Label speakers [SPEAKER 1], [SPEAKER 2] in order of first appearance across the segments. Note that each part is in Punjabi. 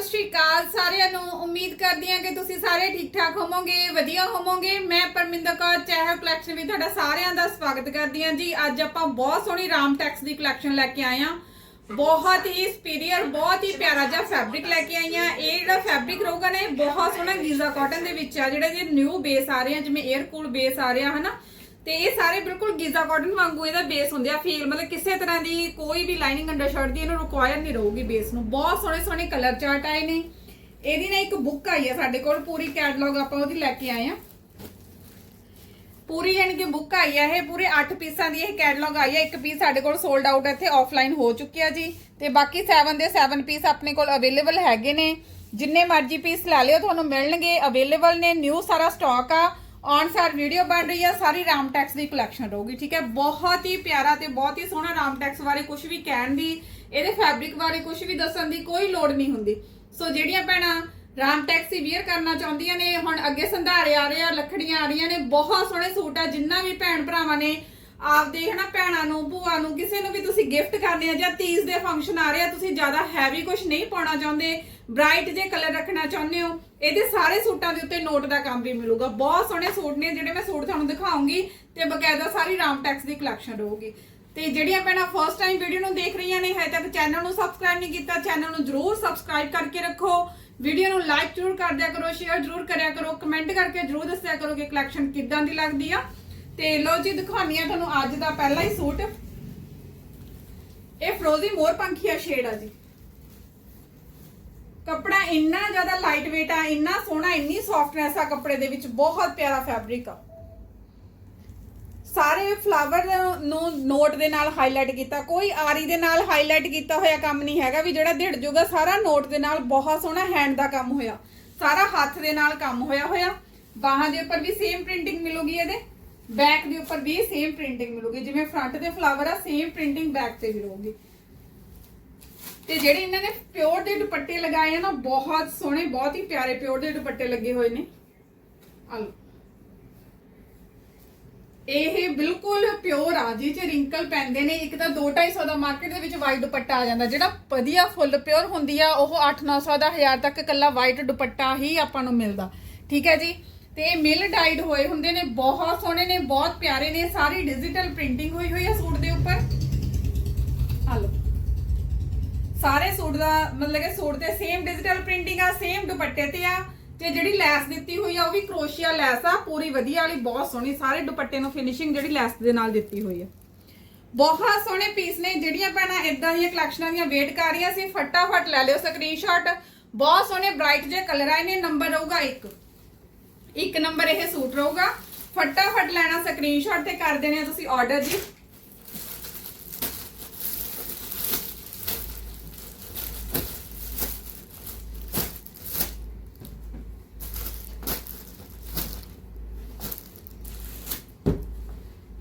[SPEAKER 1] ਸਤਿ ਸ਼੍ਰੀ ਅਕਾਲ ਸਾਰਿਆਂ ਨੂੰ। ਉਮੀਦ ਕਰਦੀ ਹਾਂ ਕਿ ਤੁਸੀਂ ਸਾਰੇ ਠੀਕ ਠਾਕ ਹੋਵੋਗੇ, ਵਧੀਆ ਹੋਵੋਗੇ। ਮੈਂ ਪਰਮਿੰਦਰ ਕੌਰ ਚਾਹੇ ਕਲੈਕਸ਼ਨ ਵਿੱਚ ਤੁਹਾਡਾ ਸਾਰਿਆਂ ਦਾ ਸਵਾਗਤ ਕਰਦੀ ਹਾਂ ਜੀ। ਅੱਜ ਆਪਾਂ ਬਹੁਤ ਸੋਹਣੀ ਰਾਮ ਟੈਕਸ ਦੀ ਕਲੈਕਸ਼ਨ ਲੈ ਕੇ ਆਏ ਹਾਂ। ਬਹੁਤ ਹੀ ਸੁਪੀਰੀਅਰ ਬਹੁਤ ਹੀ ਪਿਆਰਾ ਜਿਹਾ ਫੈਬਰਿਕ ਲੈ ਕੇ ਆਈ ਹਾਂ। ਇਹ ਜਿਹੜਾ ਫੈਬਰਿਕ ਰਹੂਗਾ ਨਾ ਇਹ ਬਹੁਤ ਸੋਹਣਾ ਗੀਜ਼ਾ ਕਾਟਨ ਦੇ ਵਿੱਚ ਆ, ਜਿਹੜਾ ਜੀ ਨਿਊ ਬੇਸ ਆ ਰਹੇ ਆ, ਜਿਵੇਂ 에ਅਰ ਕੂਲ ਬੇਸ ਆ ਰਿਹਾ, ਹਨਾ? ਤੇ ਇਹ ਸਾਰੇ ਬਿਲਕੁਲ ਗੀਜ਼ਾ ਕਾਟਨ ਵਾਂਗੂ ਇਹਦਾ ਬੇਸ ਹੁੰਦੇ ਆ ਫੀਲ ਮਤਲਬ ਕਿਸੇ ਤਰ੍ਹਾਂ ਦੀ ਕੋਈ ਵੀ ਲਾਈਨਿੰਗ ਅੰਡਰ ਦੀ ਇਹਨੂੰ ਰਿਕੁਆਇਰ ਨਹੀਂ ਰਹੂਗੀ ਬੇਸ ਨੂੰ। ਬਹੁਤ ਸੋਹਣੇ ਸੋਹਣੇ ਕਲਰ ਚਾਰਟ ਆਏ ਨੇ। ਇਹਦੀ ਨਾ ਇੱਕ ਬੁੱਕ ਆਈ ਹੈ ਸਾਡੇ ਕੋਲ, ਪੂਰੀ ਕੈਟਲੌਗ ਆਪਾਂ ਉਹਦੀ ਲੈ ਕੇ ਆਏ ਆ। ਪੂਰੀ ਯਾਨੀ ਕਿ ਬੁੱਕ ਆਈ ਹੈ ਇਹ, ਪੂਰੇ 8 ਪੀਸਾਂ ਦੀ ਇਹ ਕੈਟਲੌਗ ਆਈ ਹੈ ਇੱਕ ਪੀਸ ਸਾਡੇ ਕੋਲ ਸੋਲਡ ਆਊਟ ਇੱਥੇ ਆਫਲਾਈਨ ਹੋ ਚੁੱਕਿਆ ਜੀ। ਤੇ ਬਾਕੀ 7 ਦੇ 7 ਪੀਸ ਆਪਣੇ ਕੋਲ ਅਵੇਲੇਬਲ ਹੈਗੇ ਨੇ। ਜਿੰਨੇ ਮਰਜ਼ੀ ਪੀਸ ਲੈ ਲਿਓ, ਤੁਹਾਨੂੰ ਮਿਲਣਗੇ ਅਵੇਲੇਬਲ ਨੇ ਨਿਊ ਸਾਰਾ ਸਟਾਕ ਆ। ਔਨਸਾਰ ਵੀਡੀਓ ਬਣ ਰਹੀ ਆ, ਸਾਰੀ ਰਾਮਟੈਕਸ ਦੀ ਕਲੈਕਸ਼ਨ ਰਹੂਗੀ, ਠੀਕ ਹੈ? ਬਹੁਤ ਹੀ ਪਿਆਰਾ ਤੇ ਬਹੁਤ ਹੀ ਸੋਹਣਾ ਰਾਮਟੈਕਸ ਬਾਰੇ ਕੁਝ ਵੀ ਕਹਿਣ ਦੀ, ਇਹਦੇ ਫੈਬਰਿਕ ਬਾਰੇ ਕੁਝ ਵੀ ਦੱਸਣ ਦੀ ਕੋਈ ਲੋੜ ਨਹੀਂ ਹੁੰਦੀ। ਸੋ ਜਿਹੜੀਆਂ ਭੈਣਾਂ ਰਾਮ ਹੀ ਵੀਅਰ ਕਰਨਾ ਚਾਹੁੰਦੀਆਂ ਨੇ, ਹੁਣ ਅੱਗੇ ਸੰਧਾਰੇ ਆ ਰਹੇ ਆ ਲੱਖੜੀਆਂ ਆ ਰਹੀਆਂ ਨੇ, ਬਹੁਤ ਸੋਹਣੇ ਸੂਟ ਆ, ਜਿੰਨਾ ਵੀ ਭੈਣ ਭਰਾਵਾਂ ਨੇ, ਆਪਦੇ ਹਨਾ ਭੈਣਾਂ ਨੂੰ, ਭੂਆ ਨੂੰ, ਕਿਸੇ ਨੂੰ ਵੀ ਤੁਸੀਂ ਗਿਫਟ ਕਰਨੇ ਆ ਜਾਂ ਤੀਜ ਦੇ ਫੰਕਸ਼ਨ ਆ ਰਹੇ ਆ, ਤੁਸੀਂ ਜ਼ਿਆਦਾ ਹੈਵੀ ਕੁਝ ਨਹੀਂ ਪਾਉਣਾ ਚਾਹੁੰਦੇ ਬ੍ਰਾਈਟ ਜੇ ਕਲਰ ਰੱਖਣਾ ਚਾਹੁੰਦੇ ਹੋ, ਇਹਦੇ ਸਾਰੇ ਸੂਟਾਂ ਦੇ ਉੱਤੇ ਨੋਟ ਦਾ ਕੰਮ ਵੀ ਮਿਲੂਗਾ। ਬਹੁਤ ਸੋਹਣੇ ਸੂਟ ਨੇ, ਜਿਹੜੇ ਮੈਂ ਸੂਟ ਤੁਹਾਨੂੰ ਦਿਖਾਉਂਗੀ ਤੇ ਬਕਾਇਦਾ ਸਾਰੀ ਰਾਮ ਟੈਕਸ ਦੀ ਕਲੈਕਸ਼ਨ ਰਹੂਗੀ। ਤੇ ਜਿਹੜੀਆਂ ਭੈਣਾਂ ਫਸਟ ਟਾਈਮ ਵੀਡੀਓ ਨੂੰ ਦੇਖ ਰਹੀਆਂ ਨੇ, ਹਜੇ ਤੱਕ ਚੈਨਲ ਨੂੰ ਸਬਸਕ੍ਰਾਈਬ ਨਹੀਂ ਕੀਤਾ ਚੈਨਲ ਨੂੰ ਜਰੂਰ ਸਬਸਕ੍ਰਾਈਬ ਕਰਕੇ ਰੱਖੋ। ਵੀਡੀਓ ਨੂੰ ਲਾਈਕ ਜਰੂਰ ਕਰ ਦਿਆ ਕਰੋ ਸ਼ੇਅਰ ਜਰੂਰ ਕਰਿਆ ਕਰੋ ਕਮੈਂਟ ਕਰਕੇ ਜਰੂਰ ਦੱਸਿਆ ਕਰੋ ਕਿ ਕਲੈਕਸ਼ਨ ਕਿੱਦਾਂ ਦੀ ਲੱਗਦੀ ਆ। ਤੇ ਲੋ ਜੀ ਦਿਖਾਉਣੀ ਆ ਤੁਹਾਨੂੰ ਅੱਜ ਦਾ ਪਹਿਲਾ ਹੀ ਸੂਟ। ਇਹ ਫਰੋਜ਼ੀ ਮੋਰ ਪੰਖੀਆ ਸ਼ੇਡ ਆ ਜੀ। ਕੱਪੜਾ ਇੰਨਾ ਜ਼ਿਆਦਾ ਲਾਈਟ weight ਆ, ਇੰਨਾ ਸੋਹਣਾ, ਇੰਨੀ ਸੌਫਟਨੈਸ ਆ ਕੱਪੜੇ ਦੇ ਵਿੱਚ, ਬਹੁਤ ਪਿਆਰਾ ਫੈਬਰਿਕ ਆ। ਸਾਰੇ ਫਲਾਵਰ ਨੂੰ ਨੋਟ ਦੇ ਨਾਲ ਹਾਈਲਾਈਟ ਕੀਤਾ, ਕੋਈ ਆਰੀ ਦੇ ਨਾਲ ਹਾਈਲਾਈਟ ਕੀਤਾ ਹੋਇਆ ਕੰਮ ਨਹੀਂ ਹੈਗਾ ਵੀ ਜਿਹੜਾ ਢਿੜ ਜੂਗਾ, ਸਾਰਾ ਨੋਟ ਦੇ ਨਾਲ ਬਹੁਤ ਸੋਹਣਾ ਹੈਂਡ ਦਾ ਕੰਮ ਹੋਇਆ, ਸਾਰਾ ਹੱਥ ਦੇ ਨਾਲ ਕੰਮ ਹੋਇਆ ਹੋਇਆ। ਬਾਹਾਂ ਦੇ ਉੱਪਰ ਵੀ ਸੇਮ ਪ੍ਰਿੰਟਿੰਗ ਮਿਲੂਗੀ ਇਹਦੇ ਬੈਕ ਦੇ ਉੱਪਰ ਵੀ ਸੇਮ ਪ੍ਰਿੰਟਿੰਗ ਮਿਲੂਗੀ, ਜਿਵੇਂ ਫਰੰਟ ਦੇ ਫਲਾਵਰ ਆ ਸੇਮ ਪ੍ਰਿੰਟਿੰਗ ਬੈਕ ਤੇ ਵੀ ਰਹੂਗੀ ਤੇ ਜਿਹੜੇ ਇਹਨਾਂ ਨੇ ਪਿਓਰ ਦੇ ਦੁਪੱਟੇ ਲਗਾਏ ਆ ਨਾ, ਬਹੁਤ ਸੋਹਣੇ, ਬਹੁਤ ਹੀ ਪਿਆਰੇ ਪਿਓਰ ਦੇ ਦੁਪੱਟੇ ਲੱਗੇ ਹੋਏ ਨੇ। ਆ ਇਹ ਬਿਲਕੁਲ ਪਿਓਰ ਆ ਜੀ ਚ ਰਿੰਕਲ ਪੈਂਦੇ ਨੇ। ਇੱਕ ਤਾਂ 2-250 ਦਾ ਮਾਰਕੀਟ ਦੇ ਵਿੱਚ ਵਾਈਟ ਦੁਪੱਟਾ ਆ ਜਾਂਦਾ। ਜਿਹੜਾ ਵਧੀਆ ਫੁੱਲ ਪਿਓਰ ਹੁੰਦੀ ਆ, ਉਹ 8-900 ਦਾ 1000 ਤੱਕ ਇਕੱਲਾ ਵਾਈਟ ਦੁਪੱਟਾ ਹੀ ਆਪਾਂ ਨੂੰ ਮਿਲਦਾ। ਠੀਕ ਹੈ ਜੀ? ਤੇ ਇਹ ਮਿਲ ਡਾਈਡ ਹੋਏ ਹੁੰਦੇ ਨੇ, ਬਹੁਤ ਸੋਹਣੇ ਨੇ, ਬਹੁਤ ਪਿਆਰੇ ਨੇ। ਸਾਰੀ ਡਿਜੀਟਲ ਪ੍ਰਿੰਟਿੰਗ ਹੋਈ ਹੋਈ ਆ ਸੂਟ ਦੇ ਉੱਪਰ। ਆ ਲਓ। ਸਾਰੇ ਸੂਟ ਦਾ, ਮਤਲਬ ਕਿ ਸੂਟ ਤੇ ਸੇਮ ਡਿਜੀਟਲ ਪ੍ਰਿੰਟਿੰਗ ਆ ਸੇਮ ਦੁਪੱਟੇ ਤੇ ਆ। ਤੇ ਜਿਹੜੀ ਲੈਸ ਦਿੱਤੀ ਹੋਈ ਆ, ਉਹ ਵੀ ਕਰੋਸ਼ੀਆ ਲੈਸ ਆ। ਪੂਰੀ ਵਧੀਆ ਵਾਲੀ, ਬਹੁਤ ਸੋਹਣੀ, ਸਾਰੇ ਦੁਪੱਟੇ ਨੂੰ ਫਿਨਿਸ਼ਿੰਗ ਜਿਹੜੀ ਲੈਸ ਦੇ ਨਾਲ ਦਿੱਤੀ ਹੋਈ ਆ। ਬਹੁਤ ਸੋਹਣੇ ਪੀਸ ਨੇ, ਜਿਹੜੀਆਂ ਭੈਣਾਂ ਇਦਾਂ ਦੀਆਂ ਕਲੈਕਸ਼ਨਾਂ ਦੀਆਂ ਵੇਟ ਕਰ ਰਹੀਆਂ ਸੀ ਫਟਾਫਟ ਲੈ ਲਿਓ ਸਕਰੀਨਸ਼ਾਟ ਬਹੁਤ ਸੋਹਣੇ ਬ੍ਰਾਈਟ ਜੇ ਕਲਰ ਆਏ ਨੇ ਨੰਬਰ ਰਹੂਗਾ 1 ਇੱਕ ਨੰਬਰ ਇਹ ਸੂਟ ਰਹੂਗਾ। ਫਟਾਫਟ ਲੈਣਾ ਸਕਰੀਨਸ਼ਾਟ ਤੇ ਕਰ ਦੇਣੇ ਆ ਤੁਸੀਂ ਆਰਡਰ ਜੀ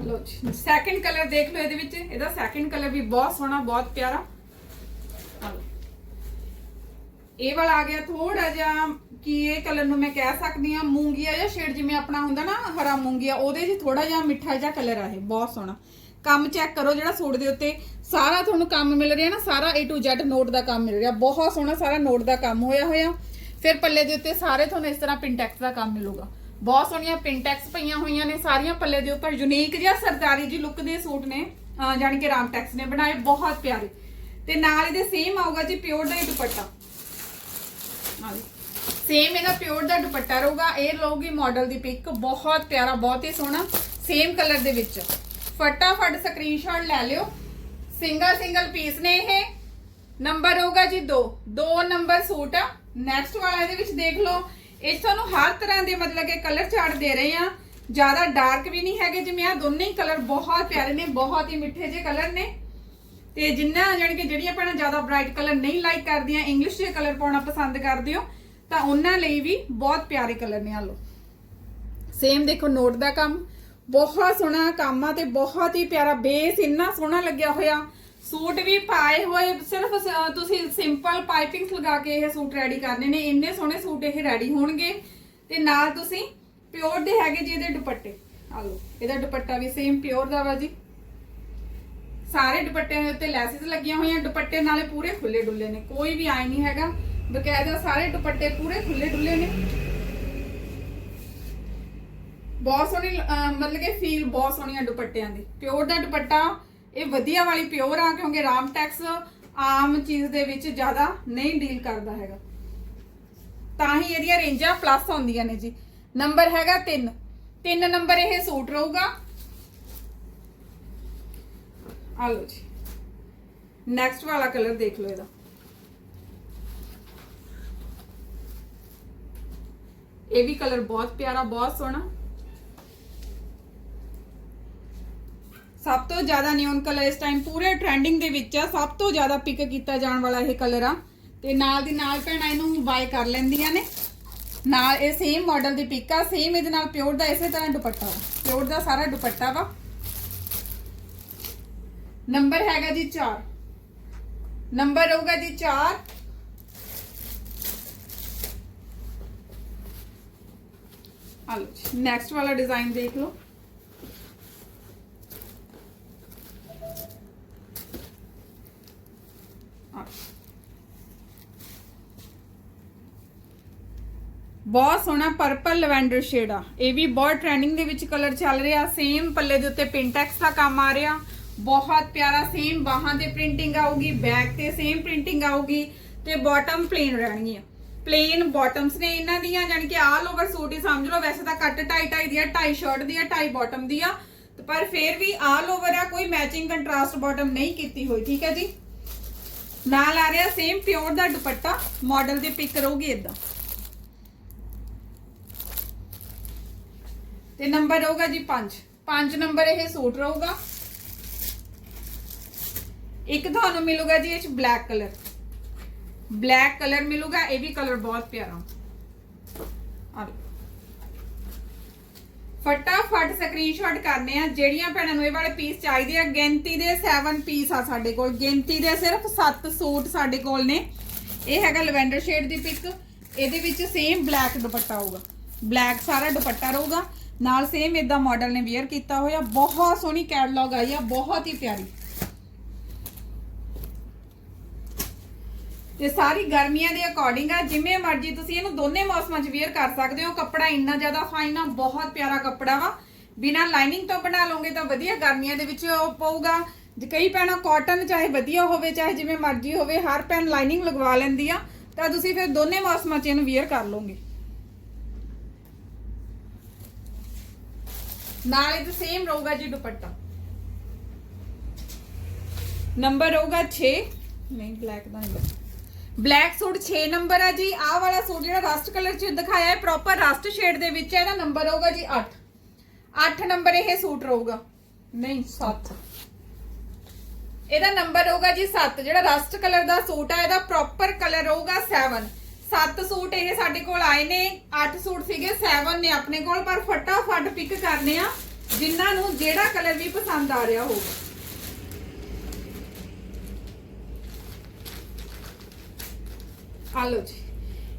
[SPEAKER 1] ਲੋ ਸੈਕਿੰਡ ਕਲਰ ਦੇਖ ਲਓ ਇਹਦੇ ਵਿੱਚ। ਇਹਦਾ ਸੈਕਿੰਡ ਕਲਰ ਵੀ ਬਹੁਤ ਸੋਹਣਾ, ਬਹੁਤ ਪਿਆਰਾ। ਇਹ ਵਾਲਾ ਆ ਗਿਆ ਥੋੜਾ ਜਿਹਾ ਕੀ ਇਹ ਕਲਰ ਨੂੰ ਮੈਂ ਕਹਿ ਸਕਦੀ ਆ ਮੂੰਗੀਆ ਜਾਂ ਸ਼ੇਡ ਜਿਵੇਂ ਆਪਣਾ ਹੁੰਦਾ ਨਾ, ਹਰਾ ਮੂੰਗੀਆ, ਉਹਦੇ 'ਚ ਥੋੜਾ ਜਿਹਾ ਮਿੱਠਾ ਜਿਹਾ ਕਲਰ ਆ ਇਹ, ਬਹੁਤ ਸੋਹਣਾ। ਕੰਮ ਚੈੱਕ ਕਰੋ ਜਿਹੜਾ ਸੂਟ ਦੇ ਉੱਤੇ। ਸਾਰਾ ਤੁਹਾਨੂੰ ਕੰਮ ਮਿਲ ਰਿਹਾ ਨਾ, ਸਾਰਾ A to Z ਨੋਟ ਦਾ ਕੰਮ ਮਿਲ ਰਿਹਾ। ਬਹੁਤ ਸੋਹਣਾ ਸਾਰਾ ਨੋਟ ਦਾ ਕੰਮ ਹੋਇਆ ਹੋਇਆ। ਫਿਰ ਪੱਲੇ ਦੇ ਉੱਤੇ ਸਾਰੇ ਤੁਹਾਨੂੰ ਇਸ ਤਰ੍ਹਾਂ ਪਿੰਟੈਕਸ ਦਾ ਕੰਮ ਮਿਲੂਗਾ। ਬਹੁਤ ਸੋਹਣੀਆਂ ਪਿੰਟੈਕਸ ਪਈਆਂ ਹੋਈਆਂ ਨੇ, ਸਾਰੀਆਂ ਪੱਲੇ ਦੇ ਉੱਪਰ ਯੂਨੀਕ ਜਿਹਾ ਸਰਦਾਰੀ ਜੀ ਲੁੱਕ ਦੇ ਸੂਟ ਨੇ, ਅਹ ਜਾਣੀ ਕਿ ਰਾਮਟੈਕਸ ਨੇ ਬਣਾਏ, ਬਹੁਤ ਪਿਆਰੇ। ਤੇ ਨਾਲ ਇਹਦੇ ਸੇਮ ਆਊਗਾ ਜੀ ਪਿਓਰ ਦਾ ਹੀ ਦੁਪੱਟਾ। ਸੇਮ ਇਹਦਾ ਪਿਓਰ ਦਾ ਦੁਪੱਟਾ ਰਹੂਗਾ, ਇਹ ਲਊਗੀ ਮਾਡਲ ਦੀ ਪਿਕ ਬਹੁਤ ਪਿਆਰਾ, ਬਹੁਤ ਹੀ ਸੋਹਣਾ ਸੇਮ ਕਲਰ ਦੇ ਵਿੱਚ। ਫਟਾਫਟ ਸਕਰੀਨਸ਼ਾਟ ਲੈ ਲਿਓ। ਸਿੰਗਲ ਸਿੰਗਲ ਪੀਸ ਨੇ ਇਹ। ਨੰਬਰ ਹੋਊਗਾ ਜੀ 2 ਦੋ ਨੰਬਰ ਸੂਟ ਆ। ਨੈਕਸਟ ਵਾਲਾ ਇਹਦੇ ਵਿੱਚ ਦੇਖ ਲਓ। ਇਹ 'ਚ ਤੁਹਾਨੂੰ ਹਰ ਤਰ੍ਹਾਂ ਦੇ ਮਤਲਬ ਕਿ ਕਲਰ ਚਾਰਟ ਦੇ ਰਹੇ ਆ ਜ਼ਿਆਦਾ ਡਾਰਕ ਵੀ ਨਹੀਂ ਹੈਗੇ, ਜਿਵੇਂ ਆ ਦੋਨੇ ਹੀ ਕਲਰ ਬਹੁਤ ਪਿਆਰੇ ਨੇ, ਬਹੁਤ ਹੀ ਮਿੱਠੇ ਜਿਹੇ ਕਲਰ ਨੇ। ਤੇ ਜਿੰਨਾ ਜਾਣੀ ਕਿ ਜਿਹੜੀਆਂ ਭੈਣਾਂ ਜ਼ਿਆਦਾ ਬ੍ਰਾਈਟ ਕਲਰ ਨਹੀਂ ਲਾਈਕ ਕਰਦੀਆਂ ਇੰਗਲਿਸ਼ ਦੇ ਕਲਰ ਪਾਉਣਾ ਪਸੰਦ ਕਰਦੇ ਹੋ, ਤਾਂ ਉਹਨਾਂ ਲਈ ਵੀ ਬਹੁਤ ਪਿਆਰੇ ਕਲਰ ਨੇ ਆ ਲੋ ਸੇਮ ਦੇਖੋ ਨੋਟ ਦਾ ਕੰਮ, ਬਹੁਤ ਸੋਹਣਾ ਕੰਮ ਆ ਤੇ ਬਹੁਤ ਹੀ ਪਿਆਰਾ ਬੇਸ ਇੰਨਾ ਸੋਹਣਾ ਲੱਗਿਆ ਹੋਇਆ। ਸੂਟ ਵੀ ਪਾਏ ਹੋਏ ਸਿਰਫ ਸ- ਤੁਸੀਂ ਸਿੰਪਲ ਪਾਈਪਿੰਗਸ ਲਗਾ ਕੇ ਇਹ ਸੂਟ ਰੈਡੀ ਕਰਨੇ ਨੇ ਇੰਨੇ ਸੋਹਣੇ ਸੂਟ ਇਹ ਰੈਡੀ ਹੋਣਗੇ। ਤੇ ਨਾਲ ਤੁਸੀਂ ਪਿਓਰ ਦੇ ਹੈਗੇ ਜੀ ਇਹਦੇ ਦੁਪੱਟੇ। ਆ ਲੋ ਇਹਦਾ ਦੁਪੱਟਾ ਵੀ ਸੇਮ ਪਿਓਰ ਦਾ ਵਾ ਜੀ। ਸਾਰੇ ਦੁਪੱਟਿਆਂ ਦੇ ਉੱਤੇ ਲੈਸਿਸ ਲੱਗੀਆਂ ਹੋਈਆਂ ਦੁਪੱਟੇ ਨਾਲੇ ਪੂਰੇ ਖੁੱਲੇ ਡੁੱਲੇ ਨੇ ਕੋਈ ਵੀ ਆਈ ਨਹੀਂ ਹੈਗਾ। ਬਕਾਇਦਾ ਸਾਰੇ ਦੁਪੱਟੇ ਪੂਰੇ ਖੁੱਲੇ ਡੁੱਲੇ ਨੇ। ਬਹੁਤ ਸੋਹਣੀ ਅਹ, ਮਤਲਬ ਕਿ ਫੀਲ ਬਹੁਤ ਸੋਹਣੀਆਂ ਦੁਪੱਟਿਆਂ ਦੀ। ਪਿਓਰ ਦਾ ਦੁਪੱਟਾ ਇਹ ਵਧੀਆ ਵਾਲੀ ਪਿਓਰ ਆ ਕਿਉਂਕਿ ਰਾਮ ਟੈਕਸ ਆਮ ਚੀਜ਼ ਦੇ ਵਿੱਚ ਜ਼ਿਆਦਾ ਨਹੀਂ ਡੀਲ ਕਰਦਾ ਹੈਗਾ। ਤਾਂ ਹੀ ਇਹਦੀਆਂ ਰੇਂਜਾਂ ਪਲੱਸ ਆਉਂਦੀਆਂ ਨੇ ਜੀ। ਨੰਬਰ ਹੈਗਾ 3 3 ਨੰਬਰ ਇਹ ਸੂਟ ਰਹੂਗਾ। ਆ ਲਓ ਜੀ। ਨੈਕਸਟ ਵਾਲਾ ਕਲਰ ਦੇਖ ਲਓ ਇਹਦਾ। ਇਹ ਵੀ ਕਲਰ ਬਹੁਤ ਪਿਆਰਾ, ਬਹੁਤ ਸੋਹਣਾ। ਸਭ ਤੋਂ ਜ਼ਿਆਦਾ ਨਿਓਨ ਕਲਰ ਇਸ ਟਾਈਮ ਪੂਰੇ ਟ੍ਰੈਂਡਿੰਗ ਦੇ ਵਿੱਚ ਆ, ਸਭ ਤੋਂ ਜ਼ਿਆਦਾ ਪਿਕ ਕੀਤਾ ਜਾਣ ਵਾਲਾ ਇਹ ਕਲਰ ਆ। ਤੇ ਨਾਲ ਦੀ ਨਾਲ ਭੈਣਾਂ, ਇਹਨੂੰ ਬਾਏ ਕਰ ਲੈਂਦੀਆਂ ਨੇ। ਨਾਲ ਇਹ ਸੇਮ ਮਾਡਲ ਦੀ ਪਿਕ ਆ ਸੇਮ ਇਹਦੇ ਨਾਲ ਪਿਓਰ ਦਾ ਇਸੇ ਤਰ੍ਹਾਂ ਦੁਪੱਟਾ ਵਾ। ਪਿਓਰ ਦਾ ਸਾਰਾ ਦੁਪੱਟਾ ਵਾ। ਨੰਬਰ ਹੈਗਾ ਜੀ 4 ਨੰਬਰ ਰਹੂਗਾ ਜੀ 4 ਆ ਨੈਕਸਟ ਵਾਲਾ ਡਿਜ਼ਾਈਨ ਦੇਖ ਲਓ। ਬਹੁਤ ਸੋਹਣਾ ਪਰਪਲ ਲਵੈਂਡਰ ਸ਼ੇਡ ਆ। ਇਹ ਵੀ ਬਹੁਤ ਟ੍ਰੈਂਡਿੰਗ ਦੇ ਵਿੱਚ ਕਲਰ ਚੱਲ ਰਿਹਾ। ਸੇਮ ਪੱਲੇ ਦੇ ਉੱਤੇ ਪਿੰਟੈਕਸ ਦਾ ਕੰਮ ਆ ਰਿਹਾ। ਬਹੁਤ ਪਿਆਰਾ ਸੇਮ ਬਾਹਾਂ ਤੇ ਪ੍ਰਿੰਟਿੰਗ ਆਊਗੀ ਬੈਕ ਤੇ ਸੇਮ ਪ੍ਰਿੰਟਿੰਗ ਆਊਗੀ ਤੇ ਬਾਟਮ ਪਲੇਨ ਰਹਿਣਗੀਆਂ। ਪਲੇਨ ਬਾਟਮਸ ਨੇ ਇਹਨਾਂ ਦੀਆਂ ਜਾਨੀ ਕਿ ਆਲ ਓਵਰ ਸੂਟ ਹੀ ਸਮਝ ਲਓ। ਵੈਸੇ ਤਾਂ ਕੱਟ ਟਾਈ ਟਾਈ ਦੀ ਆ ਟਾਈ ਸ਼ਰਟ ਦੀ ਆ ਟਾਈ ਬਾਟਮ ਦੀ ਆ। ਪਰ ਫੇਰ ਵੀ ਆਲ ਓਵਰ ਆ, ਕੋਈ ਮੈਚਿੰਗ ਕੰਟਰਾਸਟ ਬਾਟਮ ਨਹੀਂ ਕੀਤੀ ਹੋਈ, ਠੀਕ ਹੈ ਜੀ? ਨਾਲ ਆ ਰਿਹਾ ਸੇਮ ਪਿਓਰ ਦਾ ਦੁਪੱਟਾ ਮਾਡਲ ਦੀ ਪਿਕ ਰਹੂਗੀ ਇਦਾਂ ਤੇ ਨੰਬਰ ਰਹੂਗਾ ਜੀ 5 5 ਨੰਬਰ ਇਹ ਸੂਟ ਰਹੂਗਾ। ਇੱਕ ਤੁਹਾਨੂੰ ਮਿਲੂਗਾ ਜੀ ਇਹ ਚ ਬਲੈਕ ਕਲਰ ਬਲੈਕ ਕਲਰ ਮਿਲੂਗਾ, ਇਹ ਵੀ ਕਲਰ ਬਹੁਤ ਪਿਆਰਾ। ਆ ਫਟਾਫਟ ਸਕਰੀਨਸ਼ਾਟ ਕਰਨੇ ਆ, ਜਿਹੜੀਆਂ ਭੈਣਾਂ ਨੂੰ ਇਹ ਵਾਲੇ ਪੀਸ ਚਾਹੀਦੇ ਆ, ਗਿਣਤੀ ਦੇ 7 ਪੀਸ ਆ ਸਾਡੇ ਕੋਲ। ਗਿਣਤੀ ਦੇ ਸਿਰਫ 7 ਸੂਟ ਸਾਡੇ ਕੋਲ ਨੇ। ਇਹ ਹੈਗਾ ਲਵੈਂਡਰ ਸ਼ੇਡ ਦੀ ਪਿਕ ਇਹਦੇ ਵਿੱਚ ਸੇਮ ਬਲੈਕ ਦੁਪੱਟਾ ਹੋਊਗਾ। ਬਲੈਕ ਸਾਰਾ ਦੁਪੱਟਾ ਰਹੂਗਾ। ਨਾਲ ਸੇਮ ਇਦਾਂ ਮਾਡਲ ਨੇ ਵੇਅਰ ਕੀਤਾ ਹੋਇਆ। ਬਹੁਤ ਸੋਹਣੀ ਕੈਟਲੌਗ ਆਈ ਆ, ਬਹੁਤ ਹੀ ਪਿਆਰੀ। ਤੇ ਸਾਰੀ ਗਰਮੀਆਂ ਦੇ ਅਕੋਰਡਿੰਗ ਆ, ਜਿਵੇਂ ਮਰਜ਼ੀ ਤੁਸੀਂ ਇਹਨੂੰ ਦੋਨੇ ਮੌਸਮਾਂ 'ਚ ਵੇਅਰ ਕਰ ਸਕਦੇ ਹੋ। ਕੱਪੜਾ ਇੰਨਾ ਜ਼ਿਆਦਾ ਫਾਈਨ ਆ, ਬਹੁਤ ਪਿਆਰਾ ਕੱਪੜਾ ਵਾ। ਬਿਨਾ ਲਾਈਨਿੰਗ ਤੋਂ ਬਣਾ ਲਓਗੇ ਤਾਂ ਵਧੀਆ, ਗਰਮੀਆਂ ਦੇ ਵਿੱਚ ਉਹ ਪਊਗਾ। ਕਈ ਪੈਣਾ ਕਾਟਨ ਚਾਹੇ ਵਧੀਆ ਹੋਵੇ, ਚਾਹੇ ਜਿਵੇਂ ਮਰਜ਼ੀ ਹੋਵੇ, ਹਰ ਪੈਨ ਲਾਈਨਿੰਗ ਲਗਵਾ ਲੈਂਦੀ ਆ, ਤਾਂ ਤੁਸੀਂ ਫਿਰ ਦੋਨੇ ਮੌਸਮਾਂ 'ਚ ਇਹਨੂੰ ਵੇਅਰ ਕਰ ਲਓਗੇ। ਨਾਲ ਇਹ ਸੇਮ ਰਹੂਗਾ ਜੀ ਦੁਪੱਟਾ। ਨੰਬਰ ਰਹੂਗਾ 6 ਨਹੀਂ ਬਲੈਕ ਦਾ ਨੰਬਰ ਬਲੈਕ ਸੂਟ 6 ਨੰਬਰ ਆ ਜੀ। ਆਹ ਵਾਲਾ ਸੂਟ ਜਿਹੜਾ ਰਸਟ ਕਲਰ ਚ ਦਿਖਾਇਆ ਹੈ ਪ੍ਰੋਪਰ ਰਸਟ ਸ਼ੇਡ ਦੇ ਵਿੱਚ ਹੈ, ਇਹਦਾ ਨੰਬਰ ਹੋਊਗਾ ਜੀ 8 8 ਨੰਬਰ ਇਹ ਸੂਟ ਰਹੂਗਾ। ਨਹੀਂ 7 ਇਹਦਾ ਨੰਬਰ ਹੋਊਗਾ ਜੀ 7 ਜਿਹੜਾ ਰਸਟ ਕਲਰ ਦਾ ਸੂਟ ਆ, ਇਹਦਾ ਪ੍ਰੋਪਰ ਕਲਰ ਰਹੂਗਾ 7 7 ਸੂਟ ਇਹ ਸਾਡੇ ਕੋਲ ਆਏ ਨੇ। 8 ਸੂਟ ਸੀਗੇ 7 ਨੇ ਆਪਣੇ ਕੋਲ, ਪਰ ਫਟਾਫਟ ਪਿਕ ਕਰਨੇ ਆ। ਜਿਨ੍ਹਾਂ ਨੂੰ ਜਿਹੜਾ ਕਲਰ ਵੀ ਪਸੰਦ ਆ ਰਿਹਾ ਹੋਊਗਾ ਆ ਲਓ ਜੀ।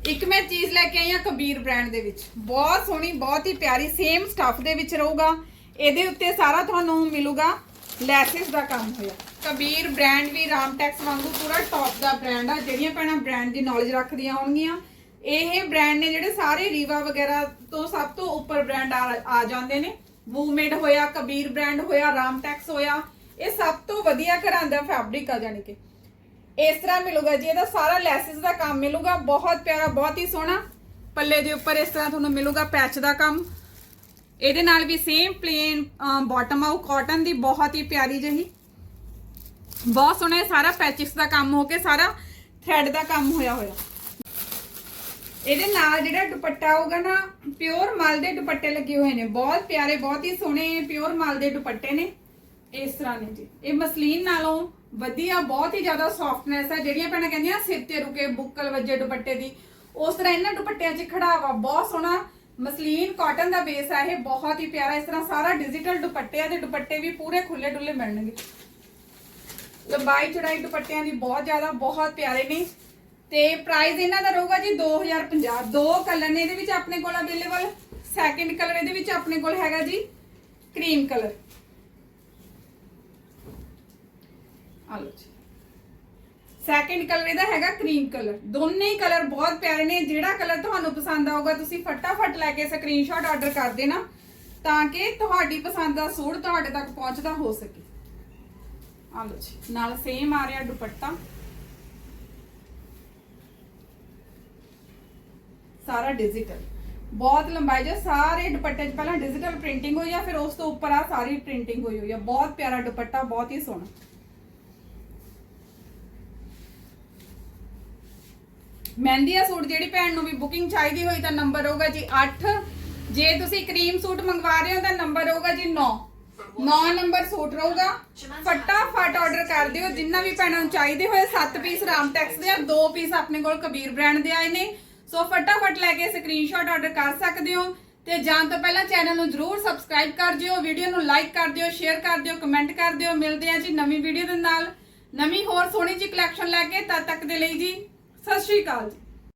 [SPEAKER 1] ਇੱਕ ਮੈਂ ਚੀਜ਼ ਲੈ ਕੇ ਆਈ ਆ ਕਬੀਰ ਬ੍ਰਾਂਡ ਦੇ ਵਿੱਚ। ਬਹੁਤ ਸੋਹਣੀ, ਬਹੁਤ ਹੀ ਪਿਆਰੀ ਸੇਮ ਸਟਫ ਦੇ ਵਿੱਚ ਰਹੂਗਾ। ਇਹਦੇ ਉੱਤੇ ਸਾਰਾ ਤੁਹਾਨੂੰ ਮਿਲੂਗਾ ਲੈਸਿਸ ਦਾ ਕੰਮ ਹੋਇਆ। ਕਬੀਰ ਬ੍ਰਾਂਡ ਵੀ ਰਾਮਟੈਕਸ ਵਾਂਗੂ ਪੂਰਾ ਟੌਪ ਦਾ ਬ੍ਰਾਂਡ ਆ। ਜਿਹੜੀਆਂ ਭੈਣਾਂ ਬ੍ਰਾਂਡ ਦੀ ਨੌਲੇਜ ਰੱਖਦੀਆਂ ਹੋਣਗੀਆਂ। ਇਹ ਬ੍ਰਾਂਡ ਨੇ ਜਿਹੜੇ ਸਾਰੇ ਰੀਵਾ ਵਗੈਰਾ ਤੋਂ ਸਭ ਤੋਂ ਉੱਪਰ ਬ੍ਰਾਂਡ ਆ ਆ ਜਾਂਦੇ ਨੇ। ਵੂਮੇਡ ਹੋਇਆ, ਕਬੀਰ ਬ੍ਰਾਂਡ ਹੋਇਆ ਰਾਮਟੈਕਸ ਹੋਇਆ। ਇਹ ਸਭ ਤੋਂ ਵਧੀਆ ਘਰਾਂ ਦਾ ਫੈਬਰਿਕ ਆ ਜਾਣੀ ਕਿ। ਇਸ ਤਰ੍ਹਾਂ ਮਿਲੂਗਾ ਜੀ, ਇਹਦਾ ਸਾਰਾ ਲੈਸਿਸ ਦਾ ਕੰਮ ਮਿਲੂਗਾ, ਬਹੁਤ ਪਿਆਰਾ, ਬਹੁਤ ਹੀ ਸੋਹਣਾ। ਪੱਲੇ ਦੇ ਉੱਪਰ ਇਸ ਤਰ੍ਹਾਂ ਤੁਹਾਨੂੰ ਮਿਲੂਗਾ ਪੈਚ ਦਾ ਕੰਮ। ਇਹਦੇ ਨਾਲ ਵੀ ਸੇਮ ਪਲੇਨ ਬਾਟਮ ਆਉ ਕਾਟਨ ਦੀ ਬਹੁਤ ਹੀ ਪਿਆਰੀ ਜਹੀ। ਬਹੁਤ ਸੋਹਣਾ ਇਹ ਸਾਰਾ ਪੈਚਿਸ ਦਾ ਕੰਮ ਹੋ ਕੇ ਸਾਰਾ ਥ੍ਰੈਡ ਦਾ ਕੰਮ ਹੋਇਆ ਹੋਇਆ। ਇਹਦੇ ਨਾਲ ਜਿਹੜਾ ਦੁਪੱਟਾ ਹੋਊਗਾ ਨਾ ਪਿਓਰ ਮਾਲ ਦੇ ਦੁਪੱਟੇ ਲੱਗੇ ਹੋਏ ਨੇ। ਬਹੁਤ ਪਿਆਰੇ, ਬਹੁਤ ਹੀ ਸੋਹਣੇ ਪਿਓਰ ਮਾਲ ਦੇ ਦੁਪੱਟੇ ਨੇ। ਇਸ ਤਰ੍ਹਾਂ ਨੇ ਜੀ। ਇਹ ਮਸਲੀਨ ਨਾਲੋਂ ਵਧੀਆ, ਬਹੁਤ ਹੀ ਜ਼ਿਆਦਾ ਸੌਫਟਨੈਸ ਹੈ। ਜਿਹੜੀਆਂ ਭੈਣਾਂ ਕਹਿੰਦੀਆਂ, ਸਿਰ ਤੇ ਰੁਕੇ, ਬੁੱਕਲ ਵੱਜੇ ਦੁਪੱਟੇ ਦੀ। ਉਸ ਤਰ੍ਹਾਂ ਇਹਨਾਂ ਦੁਪੱਟਿਆਂ 'ਚ ਖੜਾਵਾ ਬਹੁਤ ਸੋਹਣਾ ਮਸਲੀਨ ਕਾਟਨ ਦਾ ਬੇਸ ਹੈ ਇਹ। ਬਹੁਤ ਹੀ ਪਿਆਰਾ। ਇਸ ਤਰ੍ਹਾਂ ਸਾਰਾ ਡਿਜੀਟਲ ਦੁਪੱਟੇ ਆ ਤੇ ਦੁਪੱਟੇ ਵੀ ਪੂਰੇ ਖੁੱਲੇ ਡੁੱਲੇ ਮਿਲਣਗੇ। ਲੰਬਾਈ ਚੜਾਈ ਦੁਪੱਟਿਆਂ ਦੀ ਬਹੁਤ ਜ਼ਿਆਦਾ, ਬਹੁਤ ਪਿਆਰੇ ਨੇ। ਤੇ ਪ੍ਰਾਈਸ ਇਹਨਾਂ ਦਾ ਰਹੂਗਾ ਜੀ 2050 ਦੋ ਕਲਰ ਨੇ ਇਹਦੇ ਵਿੱਚ ਆਪਣੇ ਕੋਲ ਅਵੇਲੇਬਲ ਸੈਕਿੰਡ ਕਲਰ ਇਹਦੇ ਵਿੱਚ ਆਪਣੇ ਕੋਲ ਹੈਗਾ ਜੀ ਕਰੀਮ ਕਲਰ ਆ ਲਓ ਜੀ। ਸੈਕਿੰਡ ਕਲਰ ਇਹਦਾ ਹੈਗਾ ਕਰੀਮ ਕਲਰ ਦੋਨੇ ਹੀ ਕਲਰ ਬਹੁਤ ਪਿਆਰੇ ਨੇ। ਜਿਹੜਾ ਕਲਰ ਤੁਹਾਨੂੰ ਪਸੰਦ ਆਊਗਾ, ਤੁਸੀਂ ਫਟਾਫਟ ਲੈ ਕੇ ਸਕਰੀਨਸ਼ਾਟ ਆਰਡਰ ਕਰ ਦੇਣਾ, ਤਾਂ ਕਿ ਤੁਹਾਡੀ ਪਸੰਦ ਦਾ ਸੂਟ ਤੁਹਾਡੇ ਤੱਕ ਪਹੁੰਚਦਾ ਹੋ ਸਕੇ। ਆ ਲਓ ਜੀ। ਨਾਲ ਸੇਮ ਆ ਰਿਹਾ ਦੁਪੱਟਾ। ਸਾਰਾ ਡਿਜੀਟਲ ਬਹੁਤ ਲੰਬਾਈ ਜੇ ਸਾਰੇ ਦੁਪੱਟੇ 'ਚ ਪਹਿਲਾਂ ਡਿਜੀਟਲ ਪ੍ਰਿੰਟਿੰਗ ਹੋਈ ਆ, ਫਿਰ ਉਸ ਤੋਂ ਉੱਪਰ ਆ ਸਾਰੀ ਪ੍ਰਿੰਟਿੰਗ ਹੋਈ ਹੋਈ ਆ। ਬਹੁਤ ਪਿਆਰਾ ਦੁਪੱਟਾ, ਬਹੁਤ ਹੀ ਸੋਹਣਾ। ਮਹਿੰਦੀ ਆ ਸੂਟ ਜਿਹੜੀ ਭੈਣ ਨੂੰ ਵੀ ਬੁਕਿੰਗ ਚਾਹੀਦੀ ਹੋਈ ਤਾਂ ਨੰਬਰ ਹੋਊਗਾ ਜੀ 8 ਜੇ ਤੁਸੀਂ ਕਰੀਮ ਸੂਟ ਮੰਗਵਾ ਰਹੇ ਹੋ ਤਾਂ ਨੰਬਰ ਹੋਊਗਾ ਜੀ 9 9 ਨੰਬਰ ਸੂਟ ਰਹੂਗਾ। ਫਟਾਫਟ ਆਰਡਰ ਕਰ ਦਿਓ। ਜਿੰਨਾ ਵੀ ਭੈਣਾਂ ਨੂੰ ਚਾਹੀਦੇ ਹੋਏ 7 ਪੀਸ ਰਾਮ ਟੈਕਸ ਦੇ ਆ 2 ਪੀਸ ਆਪਣੇ ਕੋਲ ਕਬੀਰ ਬ੍ਰਾਂਡ ਦੇ ਆਏ ਨੇ। ਸੋ ਫਟਾਫਟ ਲੈ ਕੇ ਸਕਰੀਨਸ਼ਾਟ ਆਰਡਰ ਕਰ ਸਕਦੇ ਹੋ। ਤੇ ਜਾਣ ਤੋਂ ਪਹਿਲਾਂ ਚੈਨਲ ਨੂੰ ਜਰੂਰ ਸਬਸਕ੍ਰਾਈਬ ਕਰ ਦਿਓ। ਵੀਡੀਓ ਨੂੰ ਲਾਈਕ ਕਰ ਦਿਓ ਸ਼ੇਅਰ ਕਰ ਦਿਓ ਕਮੈਂਟ ਕਰ ਦਿਓ। ਮਿਲਦੇ ਆ ਜੀ ਨਵੀਂ ਵੀਡੀਓ ਦੇ ਨਾਲ। ਨਵੀਂ ਹੋਰ ਸੋਹਣੀ ਜੀ ਕਲੈਕਸ਼ਨ ਲੈ ਕੇ ਤਦ ਤੱਕ ਦੇ ਲਈ ਜੀ। ਸਤਿ ਸ਼੍ਰੀ ਅਕਾਲ